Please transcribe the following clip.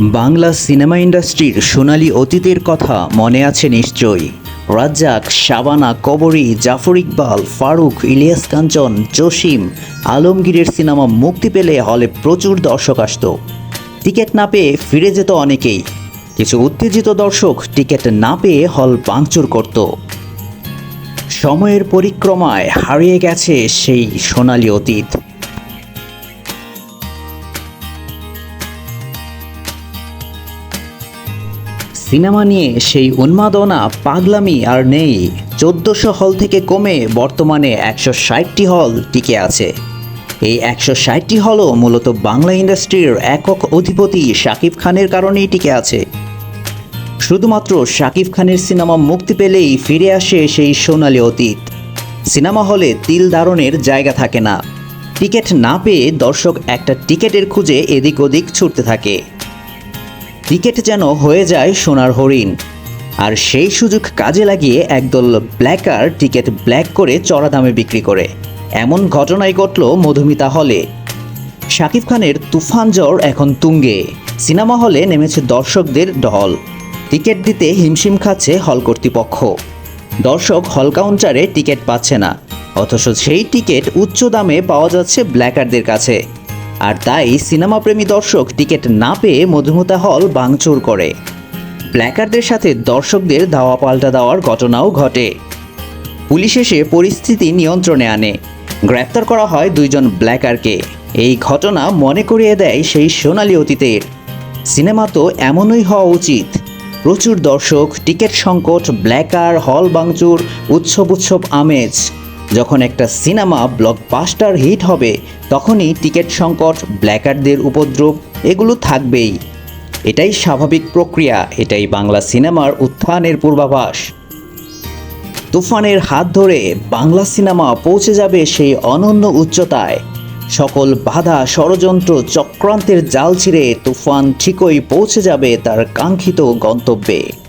Bangla cinema ইন্ডাস্ট্রির সোনালী অতীতের কথা মনে আছে নিশ্চয়ই। রাজ্জাক, শাবানা, কবরী, জাফর ইকবাল, ফারুক, ইলিয়াস কাঞ্চন, জসিম, আলমগীরের সিনেমা মুক্তি পেলে হলে প্রচুর দর্শক আসত। টিকিট না পেয়ে ফিরে যেত অনেকেই। কিছু উত্তেজিত দর্শক টিকিট না পেয়ে হল ভাঙচুর করত। সময়ের পরিক্রমায় হারিয়ে গেছে সেই সোনালী অতীত। সিনেমা নিয়ে সেই উন্মাদনা, পাগলামি আর নেই। চোদ্দোশো হল থেকে কমে বর্তমানে একশো ষাটটি হল টিকে আছে। এই একশো ষাটটি হলও মূলত বাংলা ইন্ডাস্ট্রির একক অধিপতি শাকিব খানের কারণেই টিকে আছে। শুধুমাত্র শাকিব খানের সিনেমা মুক্তি পেলেই ফিরে আসে সেই সোনালি অতীত। সিনেমা হলে তিল ধারণের জায়গা থাকে না। টিকিট না পেয়ে দর্শক একটা টিকিটের খুঁজে এদিক ওদিক ছুটতে থাকে। টিকিট যেন হয়ে যায় সোনার হরিণ। আর সেই সুযোগ কাজে লাগিয়ে একদল ব্ল্যাকার টিকিট ব্ল্যাক করে চড়া দামে বিক্রি করে। এমন ঘটনাই ঘটল মধুমিতা হলে। শাকিব খানের তুফান জ্বর এখন তুঙ্গে। সিনেমা হলে নেমেছে দর্শকদের ঢল। টিকিট দিতে হিমশিম খাচ্ছে হল কর্তৃপক্ষ। দর্শক হল কাউন্টারে টিকিট পাচ্ছে না। অথচ সেই টিকিট উচ্চ দামে পাওয়া যাচ্ছে ব্ল্যাকারদের কাছে। আর তাই সিনেমাপ্রেমী দর্শক টিকিট না পেয়ে মধুমতা হল ভাঙচুর করে। ব্ল্যাকারদের সাথে দর্শকদের ধাওয়া পাল্টা দেওয়ার ঘটনাও ঘটে। পুলিশ এসে পরিস্থিতি নিয়ন্ত্রণে আনে। গ্রেপ্তার করা হয় দুইজন ব্ল্যাকারকে। এই ঘটনা মনে করিয়ে দেয় সেই সোনালী অতীতের। সিনেমা তো এমনই হওয়া উচিত। প্রচুর দর্শক, টিকিট সংকট, ব্ল্যাকার, হল বাংচুর উৎসব উৎসব আমেজ। যখন একটা সিনেমা ব্লকবাস্টার হিট হবে, তখনই টিকিট সংকট ব্ল্যাকারদের উপদ্রব, এগুলো থাকবেই। এটাই স্বাভাবিক প্রক্রিয়া, এটাই বাংলা সিনেমার উত্থানের পূর্বাভাস। তুফানের হাত ধরে বাংলা সিনেমা পৌঁছে যাবে সেই অনন্য উচ্চতায়। সকল বাধা, ষড়যন্ত্র, চক্রান্তের জাল ছিঁড়ে তুফান ঠিকই পৌঁছে যাবে তার কাঙ্ক্ষিত গন্তব্যে।